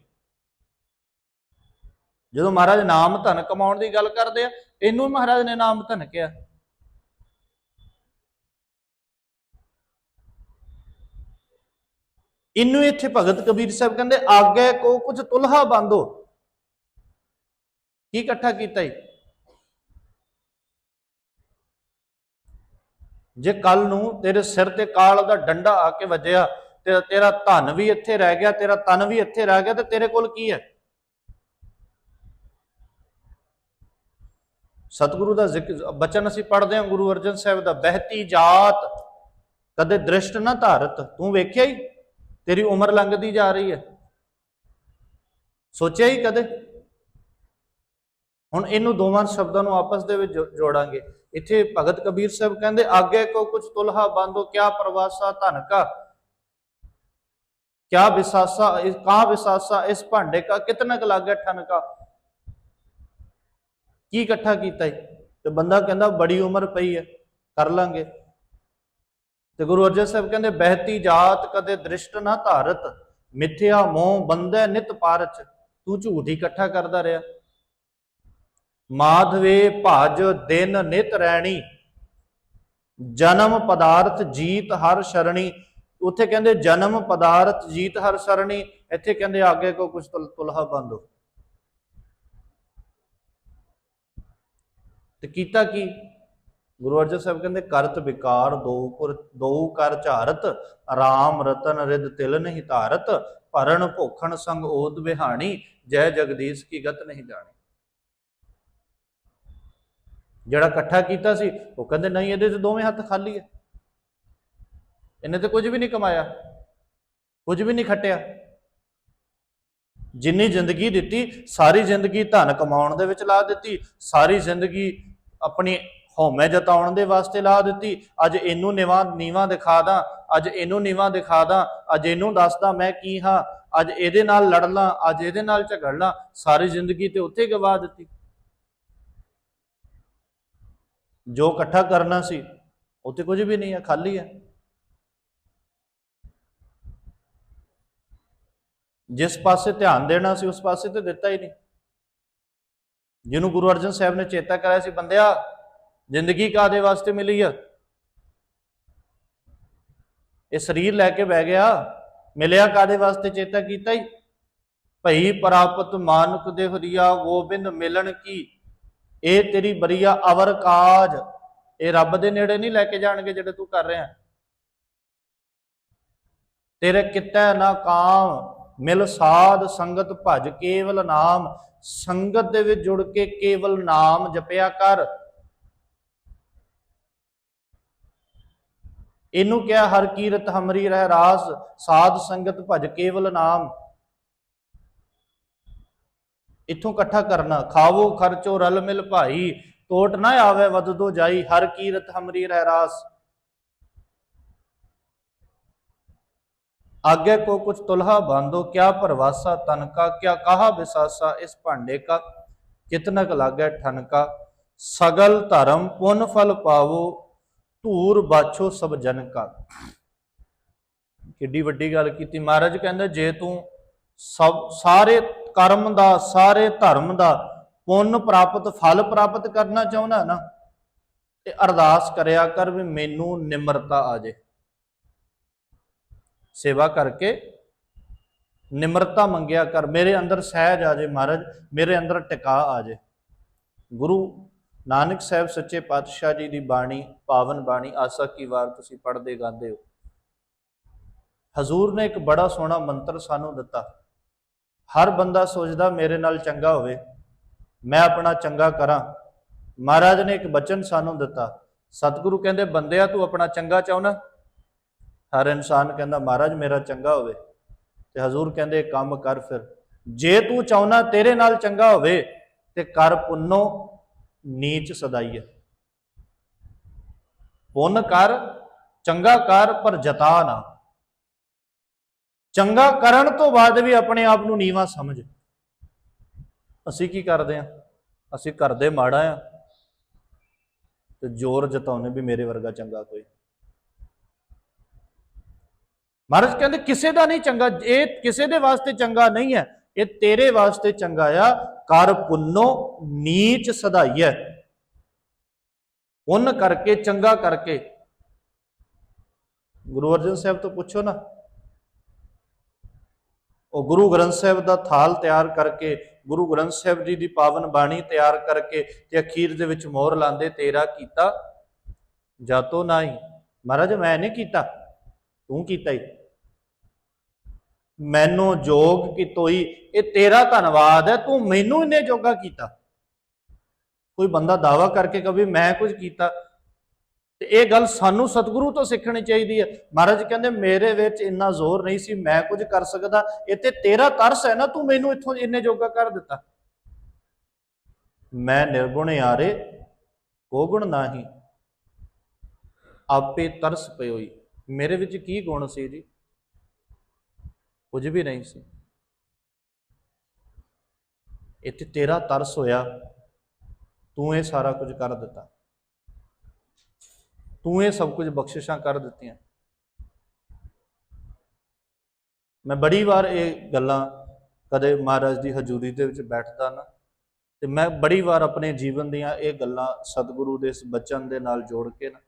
ਜਦੋਂ ਮਹਾਰਾਜ ਨਾਮ ਧਨ ਕਮਾਉਣ ਦੀ ਗੱਲ ਕਰਦੇ ਆ, ਇਹਨੂੰ ਮਹਾਰਾਜ ਨੇ ਨਾਮ ਧਨ ਕਿਹਾ। ਇਹਨੂੰ ਇੱਥੇ ਭਗਤ ਕਬੀਰ ਸਾਹਿਬ ਕਹਿੰਦੇ, ਆਗੇ ਕੋ ਕੁਝ ਤੁਲਹਾ ਬੰਦੋ। ਕੀ ਇਕੱਠਾ ਕੀਤਾ ਈ ਜੇ ਕੱਲ ਨੂੰ ਤੇਰੇ ਸਿਰ ਤੇ ਕਾਲ ਦਾ ਡੰਡਾ ਆ ਕੇ ਵੱਜਿਆ, ਤੇ ਤੇਰਾ ਧਨ ਵੀ ਇੱਥੇ ਰਹਿ ਗਿਆ, ਤੇਰਾ ਤਨ ਵੀ ਇੱਥੇ ਰਹਿ ਗਿਆ, ਤੇ ਤੇਰੇ ਕੋਲ ਕੀ ਹੈ? ਸਤਿਗੁਰੂ ਦਾ ਜ਼ਿਕਰ ਬਚਨ ਅਸੀਂ ਪੜ੍ਹਦੇ ਹਾਂ, ਗੁਰੂ ਅਰਜਨ ਸਾਹਿਬ ਦਾ, ਬਹਿਤੀ ਜਾਤ, ਕਦੇ ਦ੍ਰਿਸ਼ਟ ਨਾ ਧਾਰਤ। ਤੂੰ ਵੇਖਿਆ ਹੀ? ਤੇਰੀ ਉਮਰ ਲੰਘਦੀ ਜਾ ਰਹੀ ਹੈ। ਸੋਚਿਆ ਹੀ ਕਦੇ? ਹੁਣ ਇਹਨੂੰ ਦੋਵਾਂ ਸ਼ਬਦਾਂ ਨੂੰ ਆਪਸ ਦੇ ਵਿੱਚ ਜੋ- ਜੋੜਾਂਗੇ। ਇੱਥੇ ਭਗਤ ਕਬੀਰ ਸਾਹਿਬ ਕਹਿੰਦੇ ਆਗੇ ਕੋ ਕੁਛ ਤੁਲਹਾ ਬੰਦੋ ਕਿਆ ਪ੍ਰਵਾਸਾ ਧਨ ਕਾ? ਕਿਆ ਵਿਸਾਸਾ ਇਸ ਕਾ ਵਿਸਾਸਾ ਇਸ ਭਾਂਡੇ ਕਾ? ਕਿਤਨਾ ਕ ਲੱਗੇ ਠਨ ਕਾ? ਕੀ ਇਕੱਠਾ ਕੀਤਾ ਈ? ਤੇ ਬੰਦਾ ਕਹਿੰਦਾ, ਬੜੀ ਉਮਰ ਪਈ ਹੈ, ਕਰ ਲਾਂਗੇ। ਤੇ ਗੁਰੂ ਅਰਜਨ ਸਾਹਿਬ ਕਹਿੰਦੇ, ਬਹਿਤੀ ਜਾਤ ਕਦੇ ਦ੍ਰਿਸ਼ਟ ਨਾ ਧਾਰਤ, ਮਿੱਥਿਆ ਮੋਹ ਬੰਦੈ ਨਿਤ ਪਾਰਚ, ਤੂੰ ਝੂਠ ਹੀ ਇਕੱਠਾ ਕਰਦਾ ਰਿਹਾ। ਮਾਧਵੇ ਭਜ ਦਿਨ ਨਿਤ ਰਹਿਣੀ ਜਨਮ ਪਦਾਰਥ ਜੀਤ ਹਰ ਸ਼ਰਣੀ। ਉੱਥੇ ਕਹਿੰਦੇ, ਜਨਮ ਪਦਾਰਥ ਜੀਤ ਹਰ ਸ਼ਰਣੀ। ਇੱਥੇ ਕਹਿੰਦੇ, ਆਗੇ ਕੋ ਕੁਛ ਤੁਲਹਾ ਬੰਦੋ ਤੇ ਕੀਤਾ ਕੀ? ਗੁਰੂ ਅਰਜਨ ਸਾਹਿਬ ਕਹਿੰਦੇ, ਕਰਤ ਵਿਕਾਰ ਦੋ ਦੋ ਕਰ ਝਾਰਤ ਆਰਾਮ ਰਤਨ ਰਿਦ ਤਿਲ ਨਹੀਂ ਧਾਰਤ, ਭਰਨ ਭੋਖਣ ਸੰਗ ਓਦ ਬਿਹਾਣੀ ਜੈ ਜਗਦੀਸ਼ ਕੀ ਗਤ ਨਹੀਂ ਜਾਣੀ। ਜਿਹੜਾ ਇਕੱਠਾ ਕੀਤਾ ਸੀ, ਉਹ ਕਹਿੰਦੇ, ਨਹੀਂ, ਇਹਦੇ ਤੇ ਦੋਵੇਂ ਹੱਥ ਖਾਲੀ ਹੈ। ਇਹਨੇ ਤੇ ਕੁਝ ਵੀ ਨਹੀਂ ਕਮਾਇਆ, ਕੁਝ ਵੀ ਨਹੀਂ ਖੱਟਿਆ। ਜਿੰਨੀ ਜ਼ਿੰਦਗੀ ਦਿੱਤੀ, ਸਾਰੀ ਜ਼ਿੰਦਗੀ ਧਨ ਕਮਾਉਣ ਦੇ ਵਿੱਚ ਲਾ ਦਿੱਤੀ, ਸਾਰੀ ਜ਼ਿੰਦਗੀ ਆਪਣੀ ਹਉਮੈ ਜਤਾਉਣ ਦੇ ਵਾਸਤੇ ਲਾ ਦਿੱਤੀ। ਅੱਜ ਇਹਨੂੰ ਨਿਵਾ, ਨੀਵਾ ਦਿਖਾ ਦਾਂ। ਅੱਜ ਇਹਨੂੰ ਨੀਵਾ ਦਿਖਾ ਦਾਂ। ਅੱਜ ਇਹਨੂੰ ਦੱਸਦਾ ਮੈਂ ਕੀ ਹਾਂ। ਅੱਜ ਇਹਦੇ ਨਾਲ ਲੜ ਲਾਂ ਅੱਜ ਇਹਦੇ ਨਾਲ ਝਗੜ ਲਾਂ ਸਾਰੀ ਜ਼ਿੰਦਗੀ ਤੇ ਉੱਥੇ ਗਵਾ ਦਿੱਤੀ। ਜੋ ਇਕੱਠਾ ਕਰਨਾ ਸੀ, ਉੱਥੇ ਕੁਝ ਵੀ ਨਹੀਂ ਹੈ, ਖਾਲੀ ਹੈ। ਜਿਸ ਪਾਸੇ ਧਿਆਨ ਦੇਣਾ ਸੀ, ਉਸ ਪਾਸੇ ਤੇ ਦਿੱਤਾ ਹੀ ਨਹੀਂ। ਜਿਹਨੂੰ ਗੁਰੂ ਅਰਜਨ ਸਾਹਿਬ ਨੇ ਚੇਤਾ ਕਰਾਇਆ ਸੀ, ਬੰਦਿਆ ਜ਼ਿੰਦਗੀ ਕਾਦੇ ਵਾਸਤੇ ਮਿਲੀ ਆ? ਇਹ ਸਰੀਰ ਲੈ ਕੇ ਬਹਿ ਗਿਆ। ਮਿਲਿਆ ਕਾਦੇ ਵਾਸਤੇ ਚੇਤਾ ਕੀਤਾ ਹੀ ਭਈ ਪ੍ਰਾਪਤ ਮਾਨੁਕ ਦੇ ਹਰੀਆ ਗੋਬਿੰਦ ਮਿਲਣ ਕੀ? ਇਹ ਤੇਰੀ ਬਰੀਆ ਅਵਰ ਕਾਜ। ਇਹ ਰੱਬ ਦੇ ਨੇੜੇ ਨਹੀਂ ਲੈ ਕੇ ਜਾਣਗੇ ਜਿਹੜੇ ਤੂੰ ਕਰ ਰਿਹਾ। ਤੇਰੇ ਕਿਤੈ ਨਾ ਕਾਮ। ਮਿਲ ਸਾਧ ਸੰਗਤ ਭਜ ਕੇਵਲ ਨਾਮ। ਸੰਗਤ ਦੇ ਵਿੱਚ ਜੁੜ ਕੇ ਕੇਵਲ ਨਾਮ ਜਪਿਆ ਕਰ। ਇਹਨੂੰ ਕਿਹਾ ਹਰ ਕੀਰਤ ਹਮਰੀ ਰਹਿ ਰਾਸ ਸਾਧ ਸੰਗਤ ਭਜ ਕੇਵਲ ਨਾਮ ਇੱਥੋਂ ਇਕੱਠਾ ਕਰਨਾ ਖਾਵੋ ਖਰਚੋ ਰਲ ਮਿਲ ਭਾਈ ਟੋਟ ਨਾ ਆਵੇ ਵਦਦੋ ਜਾਈ ਹਰ ਕੀਰਤ ਹਮਰੀ ਰਹਿ ਰਾਸ आगे को कुछ तुल्हा बांधो क्या परवासा तन का क्या कहा बिसासा इस भांडे का कितनक लागे ठन का सगल धर्म पुन फल पावो ਧੂਰ ਬਾਛੋ ਸਭ ਜਨ ਕਾ ਕਿੱਡੀ ਵੱਡੀ ਗੱਲ ਕੀਤੀ। ਮਹਾਰਾਜ ਕਹਿੰਦੇ, ਜੇ ਤੂੰ ਸਭ, ਸਾਰੇ ਕਰਮ ਦਾ, ਸਾਰੇ ਧਰਮ ਦਾ ਪੁੰਨ ਪ੍ਰਾਪਤ, ਫਲ ਪ੍ਰਾਪਤ ਕਰਨਾ ਚਾਹੁੰਦਾ ਨਾ, ਤੇ ਅਰਦਾਸ ਕਰਿਆ ਕਰ ਵੀ ਮੈਨੂੰ ਨਿਮਰਤਾ ਆ ਜੇ। ਸੇਵਾ ਕਰਕੇ ਨਿਮਰਤਾ ਮੰਗਿਆ ਕਰ। ਮੇਰੇ ਅੰਦਰ ਸਹਿਜ ਆ ਜੇ ਮਹਾਰਾਜ। ਮੇਰੇ ਅੰਦਰ ਟਿਕਾ ਆ ਜੇ। ਗੁਰੂ ਨਾਨਕ ਸਾਹਿਬ ਸੱਚੇ ਪਾਤਸ਼ਾਹ ਜੀ ਦੀ ਬਾਣੀ, ਪਾਵਨ ਬਾਣੀ, ਆਸਾ ਕੀ ਵਾਰ ਤੁਸੀਂ ਪੜ੍ਹਦੇ ਗਾਉਂਦੇ ਹੋ? ਹਜ਼ੂਰ ਨੇ ਇੱਕ ਬੜਾ ਸੋਹਣਾ ਮੰਤਰ ਸਾਨੂੰ ਦਿੱਤਾ। ਹਰ ਬੰਦਾ ਸੋਚਦਾ ਮੇਰੇ ਨਾਲ ਚੰਗਾ ਹੋਵੇ, ਮੈਂ ਆਪਣਾ ਚੰਗਾ ਕਰਾਂ। ਮਹਾਰਾਜ ਨੇ ਇੱਕ ਬਚਨ ਸਾਨੂੰ ਦਿੱਤਾ। ਸਤਿਗੁਰੂ ਕਹਿੰਦੇ, ਬੰਦਿਆ, ਤੂੰ ਆਪਣਾ ਚੰਗਾ ਚਾਹੁੰਦਾ ਹਰ ਇਨਸਾਨ ਕਹਿੰਦਾ, ਮਹਾਰਾਜ, ਮੇਰਾ ਚੰਗਾ ਹੋਵੇ। ਤੇ ਹਜ਼ੂਰ ਕਹਿੰਦੇ, ਕੰਮ ਕਰ ਫਿਰ। ਜੇ ਤੂੰ ਚਾਹੁੰਦਾ ਤੇਰੇ ਨਾਲ ਚੰਗਾ ਹੋਵੇ, ਤੇ ਕਰ ਪੁੰਨੋ ਨੀਚ ਸਦਾਈਏ ਪੁੰਨ ਕਰ, ਚੰਗਾ ਕਰ, ਪਰ ਜਤਾ ਨਾ। ਚੰਗਾ ਕਰਨ ਤੋਂ ਬਾਅਦ ਵੀ ਆਪਣੇ ਆਪ ਨੂੰ ਨੀਵਾ ਸਮਝ। ਅਸੀਂ ਕੀ ਕਰਦੇ ਆ ਅਸੀਂ ਕਰਦੇ ਮਾੜਾ ਆ ਤੇ ਜ਼ੋਰ ਜਤਾਉਨੇ ਵੀ ਮੇਰੇ ਵਰਗਾ ਚੰਗਾ ਕੋਈ। ਮਹਾਰਾਜ ਕਹਿੰਦੇ, ਕਿਸੇ ਦਾ ਨਹੀਂ ਚੰਗਾ। ਇਹ ਕਿਸੇ ਦੇ ਵਾਸਤੇ ਚੰਗਾ ਨਹੀਂ ਹੈ। ਇਹ ਤੇਰੇ ਵਾਸਤੇ ਚੰਗਾ ਆ। ਕਰ ਪੁੰਨੋ, ਨੀਚ ਸਦਾਈਐ ਪੁੰਨ ਕਰਕੇ, ਚੰਗਾ ਕਰਕੇ। ਗੁਰੂ ਅਰਜਨ ਸਾਹਿਬ ਤੋਂ ਪੁੱਛੋ ਨਾ। ਉਹ ਗੁਰੂ ਗ੍ਰੰਥ ਸਾਹਿਬ ਦਾ ਥਾਲ ਤਿਆਰ ਕਰਕੇ, ਗੁਰੂ ਗ੍ਰੰਥ ਸਾਹਿਬ ਜੀ ਦੀ ਪਾਵਨ ਬਾਣੀ ਤਿਆਰ ਕਰਕੇ ਤੇ ਅਖੀਰ ਦੇ ਵਿੱਚ ਮੋਹਰ ਲਾਉਂਦੇ, ਤੇਰਾ ਕੀਤਾ ਜਾਤੋ ਨਹੀਂ। ਮਹਾਰਾਜ, ਮੈਂ ਨਹੀਂ ਕੀਤਾ। ਤੂੰ ਕੀਤਾ ਹੀ ਮੈਨੂੰ ਜੋਗ ਕੀ ਤੋਈ ਇਹ ਤੇਰਾ ਧੰਨਵਾਦ ਹੈ, ਤੂੰ ਮੈਨੂੰ ਇੰਨੇ ਜੋਗਾ ਕੀਤਾ। ਕੋਈ ਬੰਦਾ ਦਾਵਾ ਕਰਕੇ ਕभी ਮੈਂ ਕੁਝ ਕੀਤਾ। ਤੇ ਇਹ ਗੱਲ ਸਾਨੂੰ ਸਤਿਗੁਰੂ ਤੋਂ ਸਿੱਖਣੀ ਚਾਹੀਦੀ ਹੈ। ਮਹਾਰਾਜ ਕਹਿੰਦੇ, ਮੇਰੇ ਵਿੱਚ ਇੰਨਾ ਜ਼ੋਰ ਨਹੀਂ ਸੀ, ਮੈਂ ਕੁਝ ਕਰ ਸਕਦਾ। ਇਹ ਤੇ ਤੇਰਾ ਤਰਸ ਹੈ ਨਾ, ਤੂੰ ਮੈਨੂੰ ਇੱਥੋਂ ਇੰਨੇ ਜੋਗਾ ਕਰ ਦਿੱਤਾ। ਮੈਂ ਨਿਰਗੁਣ ਯਾਰੇ ਕੋ ਗੁਣ ਨਾਹੀ। ਆਪੇ ਤਰਸ ਪਇਓਈ ਮੇਰੇ ਵਿੱਚ ਕੀ ਗੁਣ ਸੀ ਜੀ? ਕੁਝ ਵੀ ਨਹੀਂ ਸੀ। ਇੱਥੇ ਤੇਰਾ ਤਰਸ ਹੋਇਆ। ਤੂੰ ਇਹ ਸਾਰਾ ਕੁਝ ਕਰ ਦਿੱਤਾ। ਤੂੰ ਇਹ ਸਭ ਕੁਝ ਬਖਸ਼ਿਸ਼ਾਂ ਕਰ ਦਿੱਤੀਆਂ। ਮੈਂ ਬੜੀ ਵਾਰ ਇਹ ਗੱਲਾਂ ਕਦੇ ਮਹਾਰਾਜ ਦੀ ਹਜ਼ੂਰੀ ਦੇ ਵਿੱਚ ਬੈਠਦਾ ਨਾ, ਤੇ ਮੈਂ ਬੜੀ ਵਾਰ ਆਪਣੇ ਜੀਵਨ ਦੀਆਂ ਇਹ ਗੱਲਾਂ ਸਤਿਗੁਰੂ ਦੇ ਇਸ ਬਚਨ ਦੇ ਨਾਲ ਜੋੜ ਕੇ ਨਾ,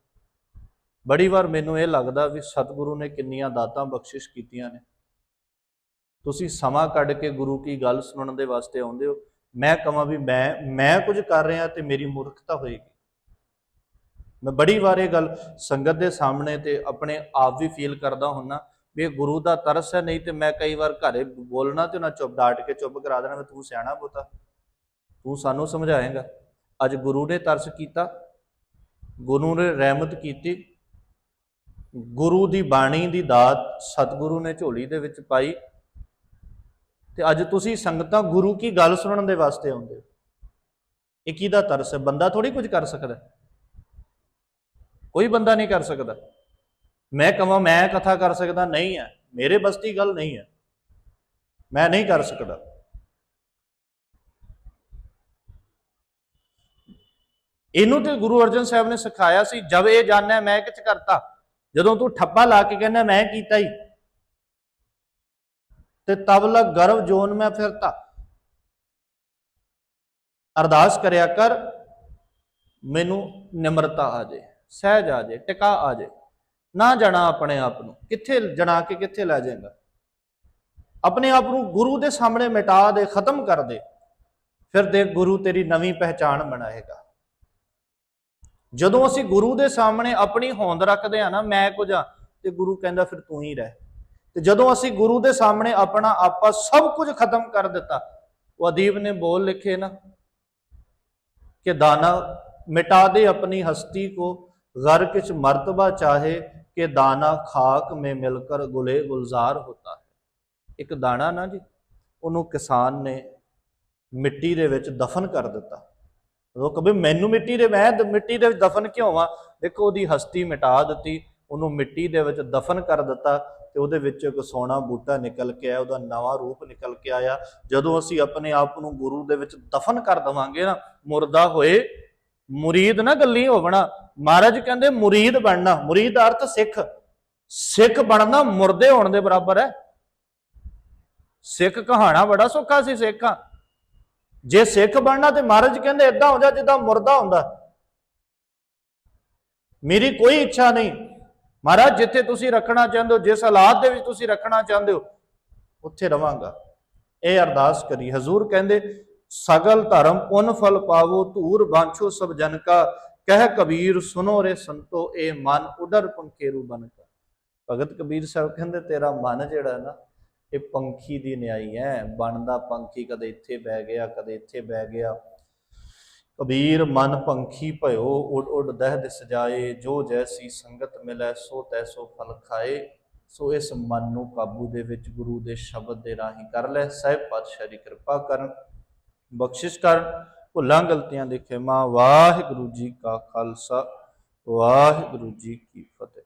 ਬੜੀ ਵਾਰ ਮੈਨੂੰ ਇਹ ਲੱਗਦਾ ਵੀ ਸਤਿਗੁਰੂ ਨੇ ਕਿੰਨੀਆਂ ਦਾਤਾਂ ਬਖਸ਼ਿਸ਼ ਕੀਤੀਆਂ ਨੇ। ਤੁਸੀਂ ਸਮਾਂ ਕੱਢ ਕੇ ਗੁਰੂ ਕੀ ਗੱਲ ਸੁਣਨ ਦੇ ਵਾਸਤੇ ਆਉਂਦੇ ਹੋ? ਮੈਂ ਕਹਾਂ ਵੀ ਮੈਂ ਮੈਂ ਕੁਝ ਕਰ ਰਿਹਾ ਤੇ ਮੇਰੀ ਮੂਰਖਤਾ ਹੋਏਗੀ। ਮੈਂ ਬੜੀ ਵਾਰ ਇਹ ਗੱਲ ਸੰਗਤ ਦੇ ਸਾਹਮਣੇ ਤੇ ਆਪਣੇ ਆਪ ਵੀ ਫੀਲ ਕਰਦਾ ਹੁੰਨਾ ਵੀ ਇਹ ਗੁਰੂ ਦਾ ਤਰਸ ਹੈ, ਨਹੀਂ ਤੇ ਮੈਂ ਕਈ ਵਾਰ ਘਰੇ ਬੋਲਣਾ ਤੇ ਉਹਨਾਂ ਚੁੱਪ, ਡਾਟ ਕੇ ਚੁੱਪ ਕਰਾ ਦੇਣਾ, ਵੀ ਤੂੰ ਸਿਆਣਾ ਬੋਤਾ ਤੂੰ ਸਾਨੂੰ ਸਮਝਾਏਗਾ। ਅੱਜ ਗੁਰੂ ਨੇ ਤਰਸ ਕੀਤਾ, ਗੁਰੂ ਨੇ ਰਹਿਮਤ ਕੀਤੀ, ਗੁਰੂ ਦੀ ਬਾਣੀ ਦੀ ਦਾਤ ਸਤਿਗੁਰੂ ਨੇ ਝੋਲੀ ਦੇ ਵਿੱਚ ਪਾਈ ਤੇ ਅੱਜ ਤੁਸੀਂ ਸੰਗਤਾਂ ਗੁਰੂ ਕੀ ਗੱਲ ਸੁਣਨ ਦੇ ਵਾਸਤੇ ਆਉਂਦੇ ਹੋ? ਇਹ ਕਿਹਦਾ ਤਰਸ ਹੈ? ਬੰਦਾ ਥੋੜੀ ਕੁਝ ਕਰ ਸਕਦਾ ਕੋਈ ਬੰਦਾ ਨਹੀਂ ਕਰ ਸਕਦਾ। ਮੈਂ ਕਹਾਂ ਮੈਂ ਕਥਾ ਕਰ ਸਕਦਾ? ਨਹੀਂ ਹੈ। ਮੇਰੇ ਬਸ ਦੀ ਗੱਲ ਨਹੀਂ ਹੈ। ਮੈਂ ਨਹੀਂ ਕਰ ਸਕਦਾ। ਇਹਨੂੰ ਤੇ ਗੁਰੂ ਅਰਜਨ ਸਾਹਿਬ ਨੇ ਸਿਖਾਇਆ ਸੀ ਜਦ ਇਹ ਜਾਣਿਆ ਮੈਂ ਕਿਛ ਕਰਤਾ। ਜਦੋਂ ਤੂੰ ਠੱਪਾ ਲਾ ਕੇ ਕਹਿੰਦਾ, ਮੈਂ ਕੀਤਾ ਹੀ ਤੇ ਤਬ ਲਗ ਗਰਵ ਜੋਨ ਮੈਂ ਫਿਰਤਾ। ਅਰਦਾਸ ਕਰਿਆ ਕਰ, ਮੈਨੂੰ ਨਿਮਰਤਾ ਆ ਜੇ, ਸਹਿਜ ਆ ਜੇ, ਟਿਕਾ ਆ ਜੇ। ਨਾ ਜਣਾ ਆਪਣੇ ਆਪ ਨੂੰ, ਕਿੱਥੇ ਜਣਾ ਕੇ ਕਿੱਥੇ ਲੈ ਜਾਏਗਾ? ਆਪਣੇ ਆਪ ਨੂੰ ਗੁਰੂ ਦੇ ਸਾਹਮਣੇ ਮਿਟਾ ਦੇ, ਖਤਮ ਕਰ ਦੇ। ਫਿਰ ਦੇ ਗੁਰੂ ਤੇਰੀ ਨਵੀਂ ਪਹਿਚਾਣ ਬਣਾਏਗਾ। ਜਦੋਂ ਅਸੀਂ ਗੁਰੂ ਦੇ ਸਾਹਮਣੇ ਆਪਣੀ ਹੋਂਦ ਰੱਖਦੇ ਆ ਨਾ, ਮੈਂ ਕੁਝ ਆ, ਤੇ ਗੁਰੂ ਕਹਿੰਦਾ ਫਿਰ ਤੂੰ ਹੀ ਰਹਿ। ਤੇ ਜਦੋਂ ਅਸੀਂ ਗੁਰੂ ਦੇ ਸਾਹਮਣੇ ਆਪਣਾ ਆਪਾ ਸਭ ਕੁਝ ਖਤਮ ਕਰ ਦਿੱਤਾ, ਉਹ ਅਦੀਬ ਨੇ ਬੋਲ ਲਿਖੇ ਨਾ ਕਿ ਦਾਨਾ ਮਿਟਾ ਦੇ ਆਪਣੀ ਹਸਤੀ ਕੋ ਗਰ ਕਿਛ ਮਰਤਬਾ ਚਾਹੇ ਕਿ ਦਾਣਾ ਖਾਕ ਮੇ ਮਿਲਕਰ ਗੁਲੇ ਗੁਲਜ਼ਾਰ ਹੁੰਦਾ ਹੈ। ਇੱਕ ਦਾਣਾ ਨਾ ਜੀ, ਉਹਨੂੰ ਕਿਸਾਨ ਨੇ ਮਿੱਟੀ ਦੇ ਵਿੱਚ ਦਫਨ ਕਰ ਦਿੱਤਾ। ਉਹ ਕਹੇ ਮੈਨੂੰ ਮਿੱਟੀ ਦੇ, ਮੈਂ ਮਿੱਟੀ ਦੇ ਵਿੱਚ ਦਫਨ ਕਿਉਂ ਆ ਦੇਖੋ ਉਹਦੀ ਹਸਤੀ ਮਿਟਾ ਦਿੱਤੀ, ਉਹਨੂੰ ਮਿੱਟੀ ਦੇ ਵਿੱਚ ਦਫਨ ਕਰ ਦਿੱਤਾ। ਤੇ ਉਹਦੇ ਵਿੱਚ ਇੱਕ ਸੋਹਣਾ ਬੂਟਾ ਨਿਕਲ ਕੇ ਆਇਆ, ਉਹਦਾ ਨਵਾਂ ਰੂਪ ਨਿਕਲ ਕੇ ਆਇਆ। ਜਦੋਂ ਅਸੀਂ ਆਪਣੇ ਆਪ ਨੂੰ ਗੁਰੂ ਦੇ ਵਿੱਚ ਦਫਨ ਕਰ ਦਵਾਂਗੇ ਨਾ, ਮੁਰਦਾ ਹੋਏ, ਮੁਰੀਦ ਨਾ ਗੱਲੀ ਹੋਵਣਾ। ਮਹਾਰਾਜ ਕਹਿੰਦੇ ਮੁਰੀਦ ਬਣਨਾ, ਮੁਰੀਦ ਦਾ ਅਰਥ ਸਿੱਖ। ਸਿੱਖ ਬਣਨਾ ਮੁਰਦੇ ਹੋਣ ਦੇ ਬਰਾਬਰ ਹੈ। ਸਿੱਖ ਕਹਾਣਾ ਬੜਾ ਸੌਖਾ ਸੀ ਸਿੱਖਾਂ। ਜੇ ਸਿੱਖ ਬਣਨਾ ਤੇ ਮਹਾਰਾਜ ਕਹਿੰਦੇ ਇਦਾਂ ਹੋ ਜਾ ਜਿੱਦਾਂ ਮੁਰਦਾ ਹੁੰਦਾ। ਮੇਰੀ ਕੋਈ ਇੱਛਾ ਨਹੀਂ। ਮਹਾਰਾਜ, ਜਿੱਥੇ ਤੁਸੀਂ ਰੱਖਣਾ ਚਾਹੁੰਦੇ ਹੋ, ਜਿਸ ਹਾਲਾਤ ਦੇ ਵਿੱਚ ਤੁਸੀਂ ਰੱਖਣਾ ਚਾਹੁੰਦੇ ਹੋ, ਉੱਥੇ ਰਵਾਂਗਾ। ਇਹ ਅਰਦਾਸ ਕਰੀ। ਹਜ਼ੂਰ ਕਹਿੰਦੇ, ਸਗਲ ਧਰਮ ਉਨ ਫਲ ਪਾਵੋ, ਧੂਰ ਬਾਂਛੋ ਸਭ ਜਨ ਕਾ। ਕਹਿ ਕਬੀਰ, ਸੁਨੋ ਰੇ ਸੰਤੋ, ਇਹ ਮਨ ਉਡਰ ਪੰਖੇਰੂ ਬਨ ਕਾ। ਭਗਤ ਕਬੀਰ ਸਾਹਿਬ ਕਹਿੰਦੇ, ਤੇਰਾ ਮਨ ਜਿਹੜਾ ਨਾ, ਇਹ ਪੰਖੀ ਦੀ ਨਿਆਈ ਹੈ ਬਣਦਾ ਪੰਖੀ ਕਦੇ ਇੱਥੇ ਬਹਿ ਗਿਆ, ਕਦੇ ਇੱਥੇ ਬਹਿ ਗਿਆ। ਕਬੀਰ ਮਨ ਪੰਖੀ ਭਇਓ, ਉਡ ਉਡ ਦਹਿ ਸਜਾਏ ਜੋ ਜੈਸੀ ਸੰਗਤ ਮਿਲੈ, ਸੋ ਤੈਸੋ ਫਲ ਖਾਏ। ਸੋ ਇਸ ਮਨ ਨੂੰ ਕਾਬੂ ਦੇ ਵਿੱਚ ਗੁਰੂ ਦੇ ਸ਼ਬਦ ਦੇ ਰਾਹੀਂ ਕਰ ਲੈ। ਸਹਿਬ ਪਾਤਸ਼ਾਹ ਦੀ ਕਿਰਪਾ ਕਰਨ। ਬਖਸ਼ਿਸ਼ ਕਰਨ ਭੁੱਲਾਂ ਗਲਤੀਆਂ ਦੇ ਖਿਮਾ ਵਾਹਿਗੁਰੂ ਜੀ ਕਾ ਖਾਲਸਾ। ਵਾਹਿਗੁਰੂ ਜੀ ਕੀ ਫਤਿਹ।